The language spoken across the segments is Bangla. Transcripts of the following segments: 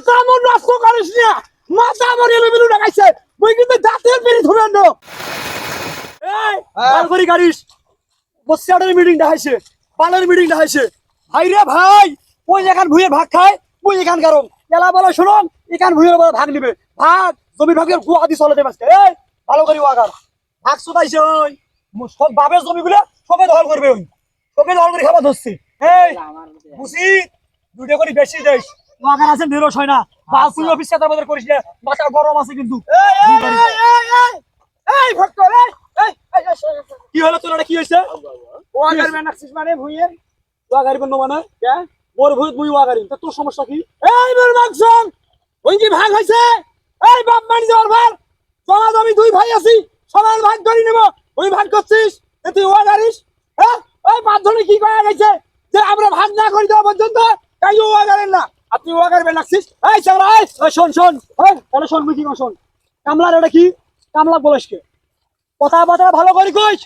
মাথা আমার নষ্ট করিস না। মাথা আমার এলোমেলো লাগাইছে। মুই কিন্তু দাঁতের পেরে ধরে আনো এই ভালো করি গাড়িস। বসিয়াটের মিটিং দেখাইছে। পালের মিটিং দেখাইছে। ভাই রে ভাই ওই এখান ভুয়ে ভাগ খায় ওই এখান কারণ এলা বলে শুনুন এখান ভুয়ের বলে ভাগ নিবে। ভাগ জমি ভাগের গুয়া দি চলে দেবে এই ভালো করি ওয়াগার। ভাগ শুধাইছে ওই। সব বাপের জমিগুলো সবে দখল করবে ওই। সবে দখল করে খাবার ধরছে। এই বুঝি? দুটো করে বেশি দেশ। ওয়াগার আছে নিরস হয় না। বাল তুই অফিস করিস না মাথা গরম আছে কিন্তু। এই ভক্ত কি হলো তোর কি হয়েছে? মানে ভুইয়ের? বন্ধ মানে? কে? মোর ভুইত মুই তা তোর সমস্যা কি? এই মোর মাকসন ওই কি ভাগ হইছে এই বাপ মানি যাওয়ার ভার জমা জমি দুই ভাই আছি সমান ভাগ করে নেব। ওই ভাগ করছিস তুই ওয়াগারিস? হ্যাঁ? ওই মাধ্যমে কি করা গেছে? যে আমরা ভাগ না করে দেওয়া পর্যন্ত তাই ওয়াগারেন না। আপনি ওয়াগারবেন লাগছিস এই চামড়া এই! শোন শোন ওই তাহলে শোন, বুঝি শোন। কামলার এটা কি? কামলা বলিস কে? কথা বার্তা ভালো করে কইস,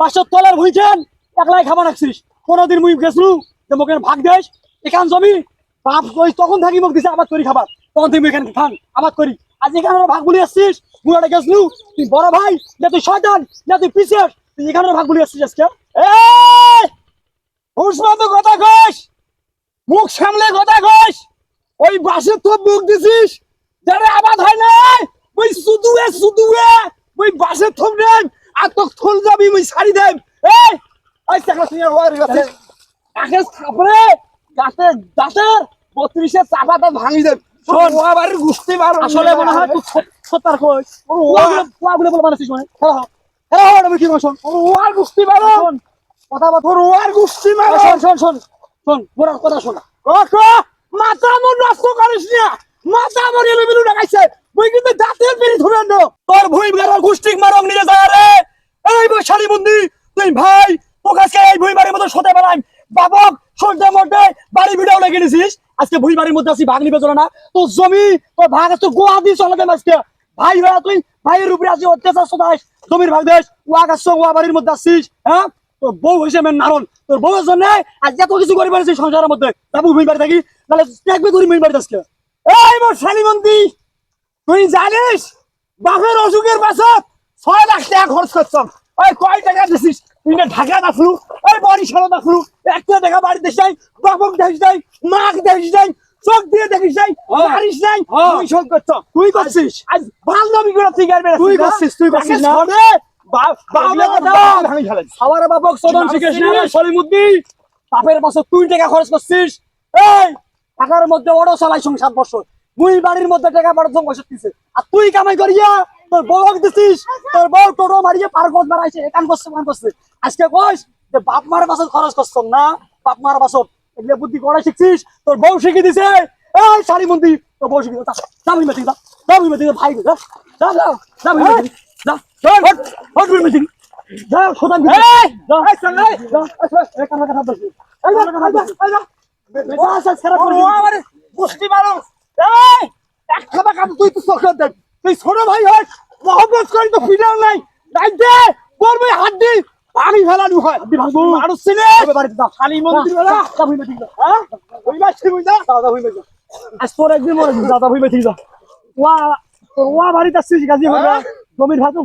পাঁচশো তলার ভুইছেন একলাই খাবার রাখছিস। কোনোদিন মুই গেছলু যে এখানে ভাগ দেস এখান জমি, বাপ কই তখন থাকি মোক দিছে, আবাদ করি খাবার। তখন তুই এখানে খান, আবাদ করি। আজ এখানে ভাগ বলি আসছিস একটা গেছলু, তুই বড় ভাই, না তুই শয়তান, না তুই পিছিয়ে তুই এখানে ভাগ বলি আসছিস আজকে। এই! হুস মতো কথা কইস! মুখ সামলে কথা কইস! ওই বাসে তো মুখ দিছিস? যারা আবাদ হয় না ওই সুদুয়ে সুদুয়ে ওই বাসে থম দেন আর তো থল যাবি ওই শাড়ি দেন এই ওই চাকরা সিনিয়র ওয়ার গেছে। বত্রিশে চাপাটা ভাঙি দেন শোন। ওয়াবারের গুষ্টি মার। আসলে মনে হয় তুই সত্তার কই? ওয়াগুলো ওয়াগুলো বলে মানছিস মানে? হ্যাঁ হ্যাঁ। হ্যাঁ আমি কি শোন। ওয়ার গুষ্টি মারো। কথা বল তোর ওয়ার গুষ্টি মারো। শোন শোন শোন। শোন মোর কথা শোন। ক মাথা নষ্ট করিস না। এলোমেলো লাগাইছে কিন্তু দাঁতের ধরে আনো তোর ভুই গাড়ার গুষ্টিক মারং নিয়ে যায় রে। এই বৈশালী বন্দি, তুই ভাই তোকে এই ভুই বাড়ির মতো সতে বেড়াই বাবক, সন্ধ্যে মধ্যে বাড়ি ভিডিও লেগে নিছিস আজকে ভুই বাড়ির মধ্যে আসি ভাগ নিবে না। তোর জমি, তোর ভাগ আছে গোয়া দিয়ে আজকে। ভাই ভাই তুই, ভাইয়ের উপরে আসি অত্যাচার সদাস জমির ভাগ দেশ ওয়া গাছ ওয়া বাড়ির মধ্যে আসছিস হ্যাঁ? তোর বউ হয়েছে মেন নারণ। তোর বউয়ের জন্য আজ এত কিছু করে পারছিস সংসারের মধ্যে। বাবু ভুই বাড়ি থাকি? তাহলে দেখবে তুই ভুই বাড়ি আজকে। এই মোর শালিমন্তি তুই জানিস বাপের অসুখের পাছত ছয় লাখ টাকা খরচ করছম ওই কয় টাকা দিছিস? তুই না ঢাকা দাফলু ওই বরিশাল দাফলু একটা টাকা বাড়ি দেশ নাই বাপক দেশ নাই মাক দেশ নাই চোখ দিয়ে দেখিস নাই মারিস নাই তুই শোধ করছ। তুই করছিস? আজ ভালো নবী করে তুই তুই করছিস তুই করছিস না? আমার বাপক সদন শিখেছ না সলিমুদ্দি বাপের বছর তুই টাকা খরচ করছিস এই টাকার মধ্যে ওড়ো চালাই সংসার বছর মুই বাড়ির মধ্যে টাকা আর তুই কামাই করিয়া তোর বউ দিছিস তোর বউ টোটো মারিয়ে পার গজ মারাইছে করছে আজকে কইস যে বাপ মার বাসত খরচ না বাপ মার বাসত এগুলো বুদ্ধি করে শিখছিস তোর বউ শিখে দিছে এই শাড়ি মন্দির তোর বউ শিখে যা ভাই তুই ছোট ভাই হয় মহব্বত করি তো ফিরাও নাই। নাই দে পড়বে হাত দি পানি ফেলানো হয়। মানুষ ছিলে। খালি মন্দির আজ তোর একদিন মরে যা ওয়া তোর ওয়া বাড়িতে আসছিস গাজি হয়ে? জমির ভাত